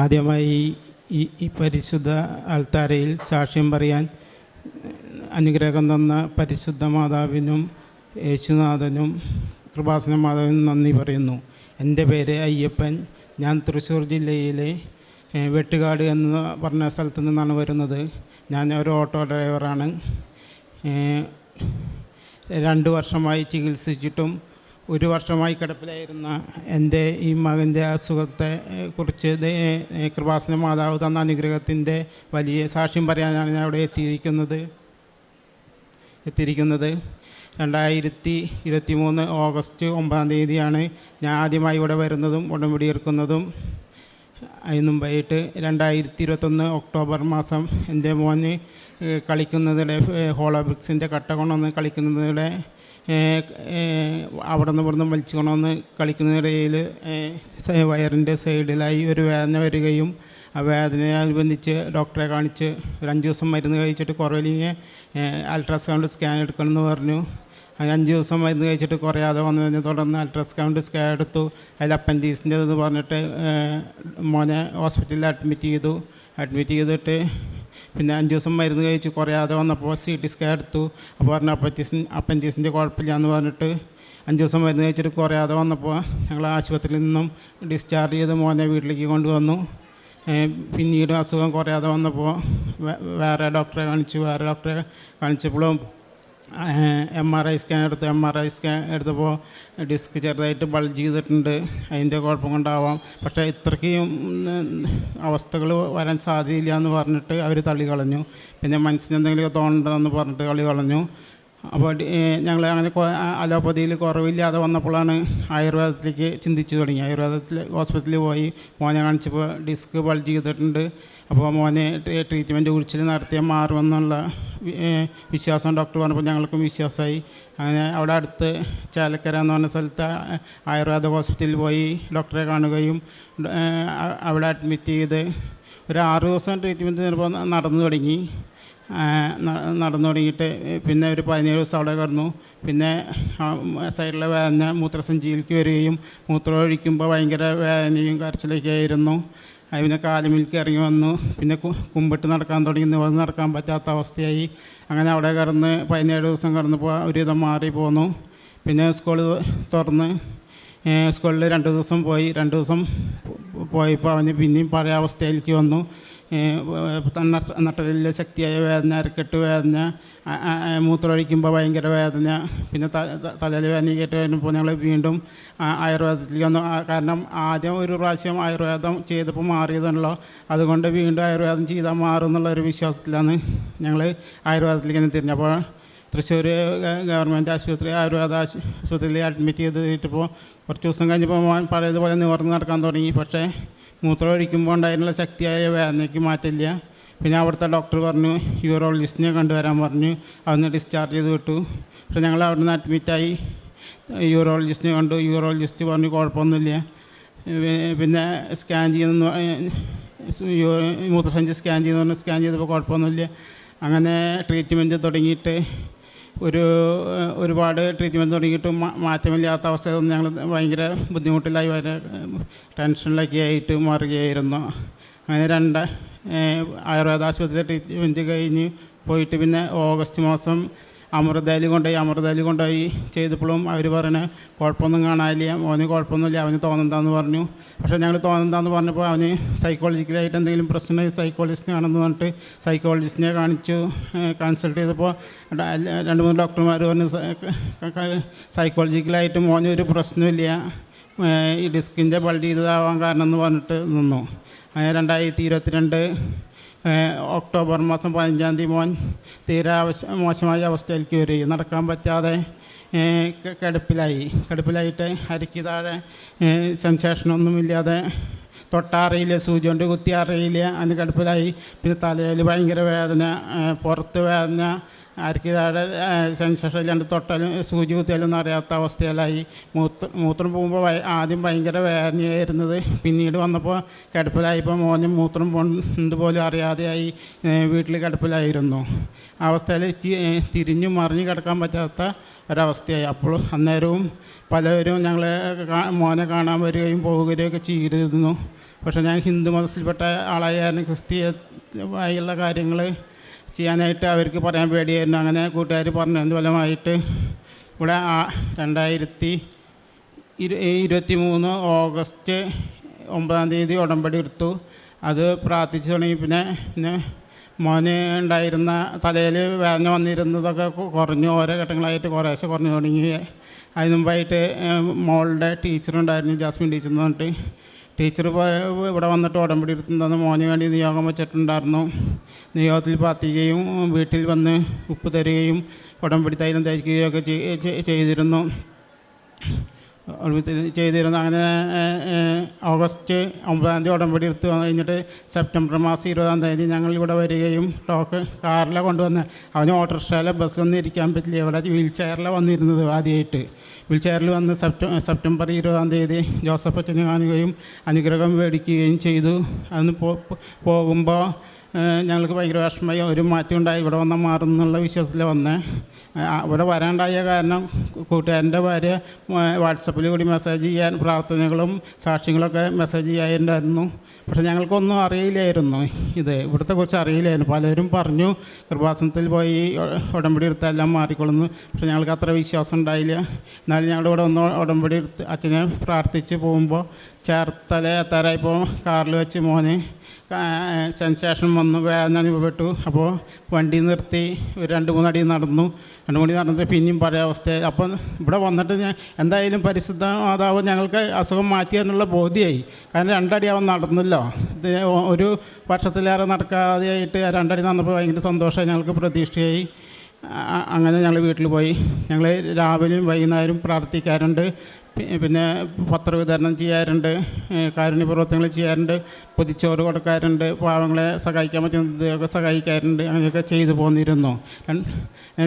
ആദ്യമായി ഈ ഈ പരിശുദ്ധ അൾത്താരയിൽ സാക്ഷ്യം പറയാൻ അനുഗ്രഹം തന്ന പരിശുദ്ധ മാതാവിനും യേശുനാഥനും കൃപാസന മാതാവിനും നന്ദി പറയുന്നു. എന്റെ പേര് അയ്യപ്പൻ. ഞാൻ തൃശ്ശൂർ ജില്ലയിലെ വെട്ടുകാട് എന്ന് പറഞ്ഞ സ്ഥലത്തു നിന്നാണ് വരുന്നത്. ഞാൻ ഒരു ഓട്ടോ ഡ്രൈവറാണ്. രണ്ട് വർഷമായി ചികിത്സിച്ചിട്ടും ഒരു വർഷമായി കിടപ്പിലായിരുന്ന എന്റെ ഈ മകന്റെ അസുഖത്തെ കുറിച്ച് കൃപാസന മാതാവ് തന്ന അനുഗ്രഹത്തിന്റെ വലിയ സാക്ഷ്യം പറയാനാണ് ഞാൻ അവിടെ എത്തിയിരിക്കുന്നത്. എത്തിയിരിക്കുന്നത് രണ്ടായിരത്തി ഇരുപത്തി മൂന്ന് ഓഗസ്റ്റ് ഒമ്പതാം തീയതിയാണ് ഞാൻ ആദ്യമായി ഇവിടെ വരുന്നതും ഉടമ്പടി എടുക്കുന്നതും. അതിന് മുമ്പായിട്ട് രണ്ടായിരത്തി ഇരുപത്തൊന്ന് ഒക്ടോബർ മാസം എന്റെ മോന് കളിക്കുന്നതിടെ ഏഹ്, ഹോളോബ്രിക്സിന്റെ കട്ട കൊണ്ടുവന്ന് കളിക്കുന്നതിടെ അവിടെ നിന്ന് ഇവിടുന്ന് വലിച്ചു കൊണ്ടുവന്ന് കളിക്കുന്നതിനിടയിൽ ഏഹ്, വയറിന്റെ സൈഡിലായി ഒരു വേദന വരികയും ആ വേദനയോടനുബന്ധിച്ച് ഡോക്ടറെ കാണിച്ച് ഒരു അഞ്ച് ദിവസം മരുന്ന് കഴിച്ചിട്ട് കുറവില്ലെങ്കിൽ അൾട്രാസൗണ്ട് സ്കാൻ എടുക്കണമെന്ന് പറഞ്ഞു. അതിന് അഞ്ച് ദിവസം മരുന്ന് കഴിച്ചിട്ട് കുറയാതെ വന്നതിനെ തുടർന്ന് അൾട്രാസൗണ്ട് സ്കാൻ എടുത്തു. അതിൽ അപ്പൻഡീസിന്റെ എന്ന് പറഞ്ഞിട്ട് മോനെ ഹോസ്പിറ്റലിൽ അഡ്മിറ്റ് ചെയ്തു. അഡ്മിറ്റ് ചെയ്തിട്ട് പിന്നെ അഞ്ച് ദിവസം മരുന്ന് കഴിച്ച് കുറയാതെ വന്നപ്പോൾ സി ടി സ്കാൻ എടുത്തു. അപ്പോൾ പറഞ്ഞു അപ്പൻഡീസിൻ അപ്പന്റീസിന്റെ കുഴപ്പമില്ല എന്ന് പറഞ്ഞിട്ട് അഞ്ച് ദിവസം മരുന്ന് കഴിച്ചിട്ട് കുറയാതെ വന്നപ്പോൾ ഞങ്ങൾ ആശുപത്രിയിൽ നിന്നും ഡിസ്ചാർജ് ചെയ്ത് മോനെ വീട്ടിലേക്ക് കൊണ്ടുവന്നു. പിന്നീട് അസുഖം കുറയാതെ വന്നപ്പോൾ വേറെ ഡോക്ടറെ കാണിച്ചു. വേറെ ഡോക്ടറെ കാണിച്ചപ്പോഴും എം ആർ ഐ സ്കാൻ എടുത്ത്. എം ആർ ഐ സ്കാൻ എടുത്തപ്പോൾ ഡിസ്ക് ചെറുതായിട്ട് ബൾജ് ചെയ്തിട്ടുണ്ട്. അതിന്റെ കുഴപ്പം കൊണ്ടാവാം. പക്ഷേ ഇത്രയ്ക്കും അവസ്ഥകൾ വരാൻ സാധ്യതയില്ല എന്ന് പറഞ്ഞിട്ട് അവർ തള്ളി കളഞ്ഞു. പിന്നെ മനസ്സിന് എന്തെങ്കിലുമൊക്കെ തോന്നണ്ടെന്ന് പറഞ്ഞിട്ട് കളി കളഞ്ഞു. അപ്പോൾ ഞങ്ങൾ അങ്ങനെ അലോപ്പതിയിൽ കുറവില്ലാതെ വന്നപ്പോഴാണ് ആയുർവേദത്തിലേക്ക് ചിന്തിച്ചു തുടങ്ങി. ആയുർവേദത്തിൽ ഹോസ്പിറ്റലിൽ പോയി. മോനെ കാണിച്ചപ്പോൾ ഡിസ്ക് ബൾജ് ചെയ്തിട്ടുണ്ട്. അപ്പോൾ മോനെ ട്രീ- ട്രീറ്റ്മെന്റ് കുറിച്ചിൽ നടത്തിയാൽ മാറുമെന്നുള്ള വിശ്വാസം ഡോക്ടർ പറഞ്ഞപ്പോൾ ഞങ്ങൾക്കും വിശ്വാസമായി. അങ്ങനെ അവിടെ അടുത്ത് ചാലക്കര എന്ന് പറഞ്ഞ സ്ഥലത്ത് ആയുർവേദ ഹോസ്പിറ്റലിൽ പോയി ഡോക്ടറെ കാണുകയും അവിടെ അഡ്മിറ്റ് ചെയ്ത് ഒരു ആറ് ദിവസം ട്രീറ്റ്മെന്റ് ചിലപ്പോൾ നടന്നു തുടങ്ങി. നടന്നു തുടങ്ങിയിട്ട് പിന്നെ ഒരു പതിനേഴ് ദിവസം അവിടെ കിടന്നു. പിന്നെ സൈഡിലെ വേദന മൂത്രസഞ്ചിയിലേക്ക് വരികയും മൂത്രം ഒഴിക്കുമ്പോൾ ഭയങ്കര വേദനയും കരച്ചിലൊക്കെ ആയിരുന്നു. അത് പിന്നെ കാലുമിലേക്ക് ഇറങ്ങി വന്നു. പിന്നെ കുമ്പിട്ട് നടക്കാൻ തുടങ്ങി. നിവർന്ന് നടക്കാൻ പറ്റാത്ത അവസ്ഥയായി. അങ്ങനെ അവിടെ കിടന്ന് പതിനേഴ് ദിവസം കിടന്നപ്പോൾ ഒരുവിധം മാറി പോന്നു. പിന്നെ സ്കൂൾ തുറന്ന് സ്കൂളിൽ രണ്ട് ദിവസം പോയി. രണ്ട് ദിവസം പോയപ്പോൾ അവന് പിന്നെയും പഴയ അവസ്ഥയിലേക്ക് വന്നു. നട്ടലിലെ ശക്തിയായ വേദന അരക്കെട്ട് വേദന മൂത്രമൊഴിക്കുമ്പോൾ ഭയങ്കര വേദന പിന്നെ തലയിൽ വേദന കേട്ട് വരുമ്പോൾ ഞങ്ങൾ വീണ്ടും ആയുർവേദത്തിലേക്ക് വന്നു. കാരണം ആദ്യം ഒരു പ്രാവശ്യം ആയുർവേദം ചെയ്തപ്പോൾ മാറിയതാണല്ലോ അതുകൊണ്ട് വീണ്ടും ആയുർവേദം ചെയ്താൽ മാറും എന്നുള്ള ഒരു വിശ്വാസത്തിലാണ് ഞങ്ങൾ ആയുർവേദത്തിലേക്ക് തന്നെ തിരിഞ്ഞപ്പോൾ തൃശ്ശൂർ ഗവൺമെന്റ് ആശുപത്രി ആയുർവേദ ആശുപത്രിയിൽ അഡ്മിറ്റ് ചെയ്തിട്ടിപ്പോൾ കുറച്ച് ദിവസം കഴിഞ്ഞപ്പോൾ പഴയതുപോലെ നിവർന്ന് നടക്കാൻ തുടങ്ങി. പക്ഷേ മൂത്രം ഒഴിക്കുമ്പോൾ ഉണ്ടായിരുന്നുള്ള ശക്തിയായ വേദനയ്ക്ക് മാറ്റില്ല പിന്നെ അവിടുത്തെ ഡോക്ടർ പറഞ്ഞു യൂറോളജിസ്റ്റിനെ കണ്ടുവരാൻ പറഞ്ഞു. അവിടുന്ന് ഡിസ്ചാർജ് ചെയ്ത് വിട്ടു. പക്ഷേ ഞങ്ങൾ അവിടെ നിന്ന് അഡ്മിറ്റായി യൂറോളജിസ്റ്റിനെ കണ്ടു. യൂറോളജിസ്റ്റ് പറഞ്ഞു കുഴപ്പമൊന്നുമില്ല. പിന്നെ സ്കാൻ ചെയ്യുന്ന മൂത്രസഞ്ചി സ്കാൻ ചെയ്യുന്ന. സ്കാൻ ചെയ്തപ്പോൾ കുഴപ്പമൊന്നുമില്ല. അങ്ങനെ ട്രീറ്റ്മെന്റ് തുടങ്ങിയിട്ട് ഒരു ഒരുപാട് ട്രീറ്റ്മെന്റ് തുടങ്ങിയിട്ട് മാറ്റമില്ലാത്ത അവസ്ഥയൊന്നും ഞങ്ങൾ ഭയങ്കര ബുദ്ധിമുട്ടിലായി വരെ ടെൻഷനിലൊക്കെ ആയിട്ട് മാറുകയായിരുന്നു. അങ്ങനെ രണ്ട് ആയുർവേദ ആശുപത്രി ട്രീറ്റ്മെന്റ് കഴിഞ്ഞ് പോയിട്ട് പിന്നെ ഓഗസ്റ്റ് മാസം അമൃതയിൽ കൊണ്ടുപോയി അമൃതയിൽ കൊണ്ടുപോയി ചെയ്തപ്പോഴും അവർ പറയണേ കുഴപ്പമൊന്നും കാണാനില്ല മോന് കുഴപ്പമൊന്നുമില്ല അവന് തോന്നണ്ടെന്ന് പറഞ്ഞു. പക്ഷേ ഞങ്ങൾ തോന്നണ്ടെന്ന് പറഞ്ഞപ്പോൾ അവന് സൈക്കോളജിക്കലായിട്ട് എന്തെങ്കിലും പ്രശ്നം സൈക്കോളജിസ്റ്റിനെ ആണെന്ന് പറഞ്ഞിട്ട് സൈക്കോളജിസ്റ്റിനെ കാണിച്ചു കൺസൾട്ട് ചെയ്തപ്പോൾ രണ്ട് മൂന്ന് ഡോക്ടർമാർ പറഞ്ഞു സൈക്കോളജിക്കലായിട്ട് മോന് ഒരു പ്രശ്നമില്ല ഈ ഡിസ്കിന്റെ ബൾഡ് ചെയ്തതാവാൻ കാരണം എന്ന് പറഞ്ഞിട്ട് നിന്നു. രണ്ടായിരത്തി ഇരുപത്തിരണ്ട് ഒക്ടോബർ മാസം പതിനഞ്ചാം തീയതി മോൻ തീരെ ആവശ്യ മോശമായ അവസ്ഥയിലേക്ക് വരികയും നടക്കാൻ പറ്റാതെ കടുപ്പിലായി കടുപ്പിലായിട്ട് കിടപ്പിലായി. കിടപ്പിലായിട്ട് അരയ്ക്ക് താഴെ സെൻസേഷനൊന്നുമില്ലാതെ തൊട്ടാറിയില്ല സൂചി കൊണ്ട് കുത്തി അറിയില്ല അതിന് കിടപ്പിലായി. പിന്നെ തലയിൽ ഭയങ്കര വേദന പുറത്ത് വേദന ആർക്ക് താഴെ സെൻസേഷൻ ഇല്ലാണ്ട് തൊട്ടാലും സൂചി കുത്തിയാലും അറിയാത്ത അവസ്ഥയിലായി. മൂത്ര മൂത്രം പോകുമ്പോൾ ആദ്യം ഭയങ്കര വേദനയായിരുന്നത്. പിന്നീട് വന്നപ്പോൾ കിടപ്പിലായപ്പോൾ മോനും മൂത്രം പോകുന്നത് പോലും അറിയാതെയായി വീട്ടിൽ കിടപ്പിലായിരുന്നു. അവസ്ഥയിൽ തിരിഞ്ഞു മറിഞ്ഞു കിടക്കാൻ പറ്റാത്ത ഒരവസ്ഥയായി. അപ്പോൾ അന്നേരവും പലവരും ഞങ്ങളെ മോനെ കാണാൻ വരികയും പോവുകയൊക്കെ ചെയ്തിരുന്നു. പക്ഷേ ഞാൻ ഹിന്ദു മതത്തിൽപ്പെട്ട ആളായാലും ക്രിസ്തീയമായുള്ള കാര്യങ്ങൾ ചെയ്യാനായിട്ട് അവർക്ക് പറയാൻ പേടിയായിരുന്നു. അങ്ങനെ കൂട്ടുകാർ പറഞ്ഞതിന്റെ ഫലമായിട്ട്? ഇവിടെ രണ്ടായിരത്തി ഇരു ഇരുപത്തി മൂന്ന് ഓഗസ്റ്റ് ഒമ്പതാം തീയതി ഉടമ്പടി എടുത്തു. അത് പ്രാർത്ഥിച്ചു തുടങ്ങി. പിന്നെ പിന്നെ മോന് ഉണ്ടായിരുന്ന തലയിൽ വേദന വന്നിരുന്നതൊക്കെ കുറഞ്ഞു. ഓരോ ഘട്ടങ്ങളായിട്ട് കുറേശ്ശെ കുറഞ്ഞു തുടങ്ങി. അതിന് മുമ്പായിട്ട് മോളുടെ ടീച്ചറുണ്ടായിരുന്നു ജാസ്മിൻ ടീച്ചർ എന്ന് പറഞ്ഞിട്ട്. ടീച്ചർ ഇവിടെ വന്നിട്ട് ഉടമ്പടി എടുത്തുണ്ടെന്ന് മോന് വേണ്ടി നിയോഗം വെച്ചിട്ടുണ്ടായിരുന്നു. നിയോഗത്തിൽ പ്രാർത്ഥിക്കുകയും വീട്ടിൽ വന്ന് ഉപ്പ് തരികയും ഉടമ്പടി തൈലം തയ്ക്കുകയും ഒക്കെ ചെയ്- ചെയ്- ചെയ്തിരുന്നു. ചെയ്തിരുന്നു. അങ്ങനെ ഓഗസ്റ്റ് ഒമ്പതാം തീയതി ഉടമ്പടി എടുത്ത് വന്നു കഴിഞ്ഞിട്ട് സെപ്റ്റംബർ മാസം ഇരുപതാം തീയതി ഞങ്ങൾ ഇവിടെ വരികയും ടോക്ക് കാറിലെ കൊണ്ടുവന്ന് അവന് ഓട്ടോറിക്ഷയിലെ ബസ്സിലൊന്നും ഇരിക്കാൻ പറ്റില്ല. ഇവിടെ വീൽ ചെയറിൽ വന്നിരുന്നത് ആദ്യമായിട്ട്. വീൽ ചെയറിൽ വന്ന് സെപ്റ്റം സെപ്റ്റംബർ ഇരുപതാം തീയതി ജോസഫ് അച്ഛനെ കാണുകയും അനുഗ്രഹം മേടിക്കുകയും ചെയ്തു. അന്ന് പോകുമ്പോൾ ഞങ്ങൾക്ക് ഭയങ്കര വിഷമമായി. ഒരു മാറ്റം ഉണ്ടായി ഇവിടെ വന്നാൽ മാറും എന്നുള്ള വിശ്വാസത്തിൽ വന്നേ. ഇവിടെ വരാണ്ടായ കാരണം കൂട്ടുകാരന്റെ ഭാര്യ വാട്സപ്പിൽ കൂടി മെസ്സേജ് ചെയ്യാൻ പ്രാർത്ഥനകളും സാക്ഷ്യങ്ങളൊക്കെ മെസ്സേജ് ചെയ്യാറുണ്ടായിരുന്നു പക്ഷേ ഞങ്ങൾക്കൊന്നും അറിയില്ലായിരുന്നു ഇത്. ഇവിടുത്തെ കുറിച്ച് അറിയില്ലായിരുന്നു. പലരും പറഞ്ഞു കൃപാസനത്തിൽ പോയി ഉടമ്പടി എടുത്താൽ എല്ലാം മാറിക്കൊള്ളുന്നു. പക്ഷേ ഞങ്ങൾക്ക് അത്ര വിശ്വാസം ഉണ്ടായില്ല. എന്നാലും ഞങ്ങളുടെ ഇവിടെ ഒന്ന് ഉടമ്പടി എടുത്ത് അച്ഛനെ പ്രാർത്ഥിച്ച് പോകുമ്പോൾ ചേർത്തല എത്താറായപ്പോൾ കാറിൽ വെച്ച് മോന് സെൻസേഷൻ വന്നു വേദന അനുഭവപ്പെട്ടു. അപ്പോൾ വണ്ടി നിർത്തി ഒരു രണ്ട് മൂന്നടി നടന്നു. രണ്ട് മണി നടന്നിട്ട് പിന്നെയും പഴയ അവസ്ഥ അപ്പം ഇവിടെ വന്നിട്ട് ഞാൻ എന്തായാലും പരിശുദ്ധ മാതാവ് ഞങ്ങൾക്ക് അസുഖം മാറ്റിയെന്നുള്ള ബോധ്യമായി കാരണം രണ്ടടി അവൻ നടന്നല്ലോ. ഒരു വർഷത്തിലേറെ നടക്കാതെയായിട്ട് രണ്ടടി നടന്നപ്പോൾ ഭയങ്കര സന്തോഷമായി. ഞങ്ങൾക്ക് പ്രതീക്ഷയായി. അങ്ങനെ ഞങ്ങൾ വീട്ടിൽ പോയി. ഞങ്ങൾ രാവിലെയും വൈകുന്നേരം പ്രാർത്ഥിക്കാറുണ്ട്. പിന്നെ പത്രവിതരണം ചെയ്യാറുണ്ട് കാരുണ്യ പ്രവർത്തനങ്ങൾ ചെയ്യാറുണ്ട് പൊതിച്ചോറ് കൊടുക്കാറുണ്ട് പാവങ്ങളെ സഹായിക്കാൻ പറ്റുന്നതൊക്കെ സഹായിക്കാറുണ്ട് അങ്ങനെയൊക്കെ ചെയ്തു പോന്നിരുന്നു.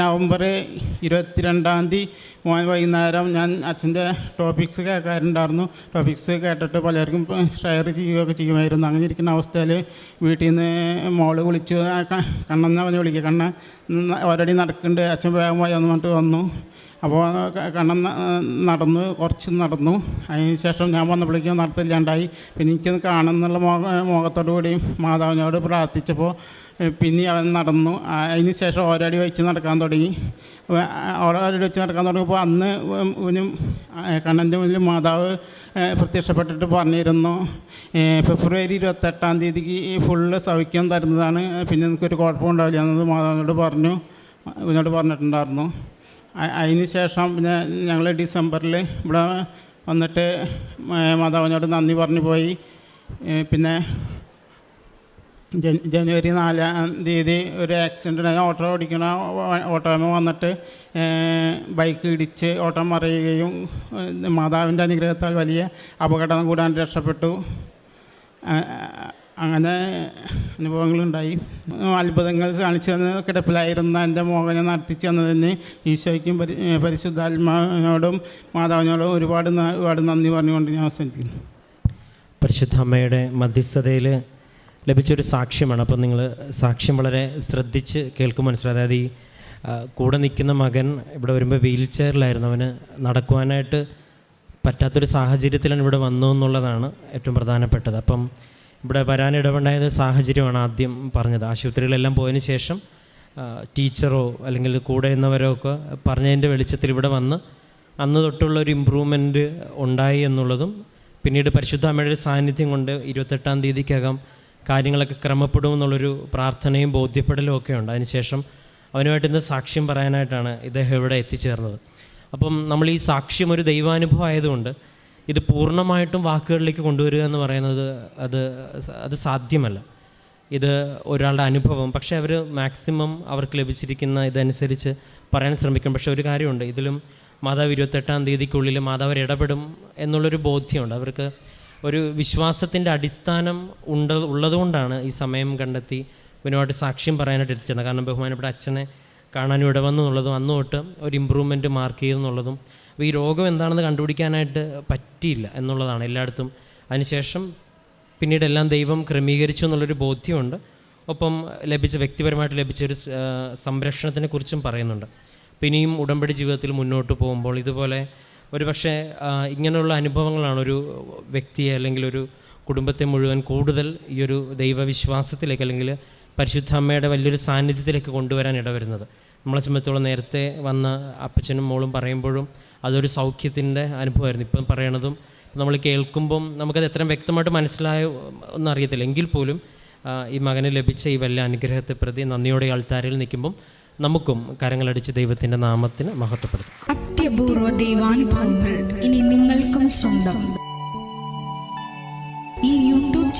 നവംബർ ഇരുപത്തിരണ്ടാം തീയതി വൈകുന്നേരം ഞാൻ അച്ഛന്റെ ടോപ്പിക്സ് കേൾക്കാറുണ്ടായിരുന്നു. ടോപ്പിക്സ് കേട്ടിട്ട് പലർക്കും ഷെയർ ചെയ്യുകയൊക്കെ ചെയ്യുമായിരുന്നു. അങ്ങനെ ഇരിക്കുന്ന അവസ്ഥയിൽ വീട്ടിൽ നിന്ന് മോൾ വിളിച്ചു കണ്ണെന്ന് പറഞ്ഞ് വിളിക്കുക. കണ്ണ ഒരടി നടക്കുന്നുണ്ട് അച്ഛൻ വേഗം പോയെന്ന് പറഞ്ഞിട്ട് വന്നു. അപ്പോൾ കണ്ണൻ നടന്നു കുറച്ച് നടന്നു. അതിന് ശേഷം ഞാൻ വന്നപ്പോഴേക്കും നടത്തില്ലാണ്ടായി. പിന്നെ എനിക്കൊന്ന് കാണുന്നുള്ള മോഹ കൂടി മാതാവിനോട് പ്രാർത്ഥിച്ചപ്പോൾ പിന്നെ അവൻ നടന്നു. അതിന് ശേഷം ഓരോടി വെച്ച് നടക്കാൻ തുടങ്ങി. ഓരോടി വെച്ച് നടക്കാൻ തുടങ്ങിയപ്പോൾ അന്ന് ഇവനും കണ്ണന്റെ മുന്നിൽ മാതാവ് പ്രത്യക്ഷപ്പെട്ടിട്ട് പറഞ്ഞിരുന്നു. ഫെബ്രുവരി ഇരുപത്തെട്ടാം തീയതിക്ക് ഫുള്ള് സൗഖ്യം തരുന്നതാണ്. പിന്നെ എനിക്കൊരു കുഴപ്പമുണ്ടാവില്ല എന്നത് മാതാവിനോട് പറഞ്ഞു. ഇവനോട് പറഞ്ഞിട്ടുണ്ടായിരുന്നു. അതിന് ശേഷം പിന്നെ ഞങ്ങൾ ഡിസംബറിൽ ഇവിടെ വന്നിട്ട് മാതാവിനോട് നന്ദി പറഞ്ഞു പോയി. പിന്നെ ജനുവരി നാലാം തീയതി ഒരു ആക്സിഡന്റ് ഓട്ടോ ഓടിക്കണ ഓട്ടോമ വന്നിട്ട് ബൈക്ക് ഇടിച്ച് ഓട്ടോ മറിയുകയും മാതാവിന്റെ അനുഗ്രഹത്താൽ വലിയ അപകടം കൂടാൻ രക്ഷപ്പെട്ടു. അങ്ങനെ അനുഭവങ്ങളുണ്ടായി. അത്ഭുതങ്ങൾ കാണിച്ചു തന്ന് കിടപ്പിലായിരുന്ന എന്റെ മോഹനെ നടത്തിച്ചു തന്നതിന് ഈശോയ്ക്കും പരി പരിശുദ്ധാത്മാവിനോടും മാതാവിനോടും ഒരുപാട് ഒരുപാട് നന്ദി പറഞ്ഞുകൊണ്ട് ഞാൻ അവസാനിപ്പിക്കുന്നു. പരിശുദ്ധ അമ്മയുടെ മധ്യസ്ഥതയിൽ ലഭിച്ചൊരു സാക്ഷ്യമാണ്. അപ്പം നിങ്ങൾ സാക്ഷ്യം വളരെ ശ്രദ്ധിച്ച് കേൾക്കും മനസ്സിലായി അതായത് ഈ കൂടെ നിൽക്കുന്ന മകൻ ഇവിടെ വരുമ്പോൾ വീൽ ചെയറിലായിരുന്നു. അവന് നടക്കുവാനായിട്ട് പറ്റാത്തൊരു സാഹചര്യത്തിലാണ് ഇവിടെ വന്നു എന്നുള്ളതാണ് ഏറ്റവും പ്രധാനപ്പെട്ടത്. അപ്പം ഇവിടെ വരാനിടവുണ്ടായത് സാഹചര്യമാണ് ആദ്യം പറഞ്ഞത്. ആശുപത്രികളെല്ലാം പോയതിന് ശേഷം ടീച്ചറോ അല്ലെങ്കിൽ കൂടെ നിന്നവരോ ഒക്കെ പറഞ്ഞതിന്റെ വെളിച്ചത്തിൽ ഇവിടെ വന്ന് അന്ന് തൊട്ടുള്ള ഒരു ഇമ്പ്രൂവ്മെന്റ് ഉണ്ടായി എന്നുള്ളതും പിന്നീട് പരിശുദ്ധ അമ്മയുടെ സാന്നിധ്യം കൊണ്ട് ഇരുപത്തെട്ടാം തീയതിക്കകം കാര്യങ്ങളൊക്കെ ക്രമപ്പെടുമെന്നുള്ളൊരു പ്രാർത്ഥനയും ബോധ്യപ്പെടലും ഒക്കെ ഉണ്ട്. അതിനുശേഷം അവനുമായിട്ട് ഇന്ന് സാക്ഷ്യം പറയാനായിട്ടാണ് ഇദ്ദേഹം ഇവിടെ എത്തിച്ചേർന്നത്. അപ്പം നമ്മൾ ഈ സാക്ഷ്യം ഒരു ദൈവാനുഭവം ആയതുകൊണ്ട് ഇത് പൂർണമായിട്ടും വാക്കുകളിലേക്ക് കൊണ്ടുവരിക എന്ന് പറയുന്നത് അത് അത് സാധ്യമല്ല. ഇത് ഒരാളുടെ അനുഭവം. പക്ഷേ അവർ മാക്സിമം അവർക്ക് ലഭിച്ചിരിക്കുന്ന ഇതനുസരിച്ച് പറയാൻ ശ്രമിക്കും. പക്ഷേ ഒരു കാര്യമുണ്ട്. ഇതിലും മാതാവ് ഇരുപത്തെട്ടാം തീയതിക്കുള്ളിൽ മാതാവ് ഇടപെടും എന്നുള്ളൊരു ബോധ്യമുണ്ട്. അവർക്ക് ഒരു വിശ്വാസത്തിന്റെ അടിസ്ഥാനം ഉണ്ട് ഉള്ളതുകൊണ്ടാണ് ഈ സമയം കണ്ടെത്തി ഇവനുമായിട്ട് സാക്ഷ്യം പറയാനായിട്ട് എത്തിച്ചത് കാരണം ബഹുമാനപ്പെട്ട അച്ഛനെ കാണാനും ഇടവന്നു എന്നുള്ളതും തൊട്ട് ഒരു ഇമ്പ്രൂവ്മെന്റ് മാർക്ക് ചെയ്യുന്നുള്ളതും അപ്പോൾ ഈ രോഗം എന്താണെന്ന് കണ്ടുപിടിക്കാനായിട്ട് പറ്റിയില്ല എന്നുള്ളതാണ് എല്ലായിടത്തും. അതിനുശേഷം പിന്നീട് എല്ലാം ദൈവം ക്രമീകരിച്ചു എന്നുള്ളൊരു ബോധ്യമുണ്ട്. ഒപ്പം ലഭിച്ച വ്യക്തിപരമായിട്ട് ലഭിച്ച ഒരു സംരക്ഷണത്തിനെ കുറിച്ചും പറയുന്നുണ്ട്. പിന്നെയും ഉടമ്പടി ജീവിതത്തിൽ മുന്നോട്ട് പോകുമ്പോൾ ഇതുപോലെ ഒരു പക്ഷേ ഇങ്ങനെയുള്ള അനുഭവങ്ങളാണ് ഒരു വ്യക്തിയെ അല്ലെങ്കിൽ ഒരു കുടുംബത്തെ മുഴുവൻ കൂടുതൽ ഈ ഒരു ദൈവവിശ്വാസത്തിലേക്ക് അല്ലെങ്കിൽ പരിശുദ്ധ അമ്മയുടെ വലിയൊരു സാന്നിധ്യത്തിലേക്ക് കൊണ്ടുവരാൻ ഇടവരുന്നത്. നമ്മളെ സംബന്ധിച്ചോളം നേരത്തെ വന്ന അപ്പച്ചനും മോളും പറയുമ്പോഴും അതൊരു സൗഖ്യത്തിന്റെ അനുഭവമായിരുന്നു. ഇപ്പം പറയണതും നമ്മൾ കേൾക്കുമ്പം നമുക്കത് എത്രയും വ്യക്തമായിട്ട് മനസ്സിലായോ ഒന്നും അറിയത്തില്ല. എങ്കിൽ പോലും ഈ മകന് ലഭിച്ച ഈ വലിയ അനുഗ്രഹത്തെ പ്രതി നന്ദിയോടെ ആൾത്താരിൽ നിൽക്കുമ്പം നമുക്കും കരങ്ങളടിച്ച് ദൈവത്തിന്റെ നാമത്തിന് മഹത്വപ്പെടുത്തും. അത്യപൂർവ ദൈവാനുഭവങ്ങൾ ഇനി നിങ്ങൾക്കും സ്വന്തം.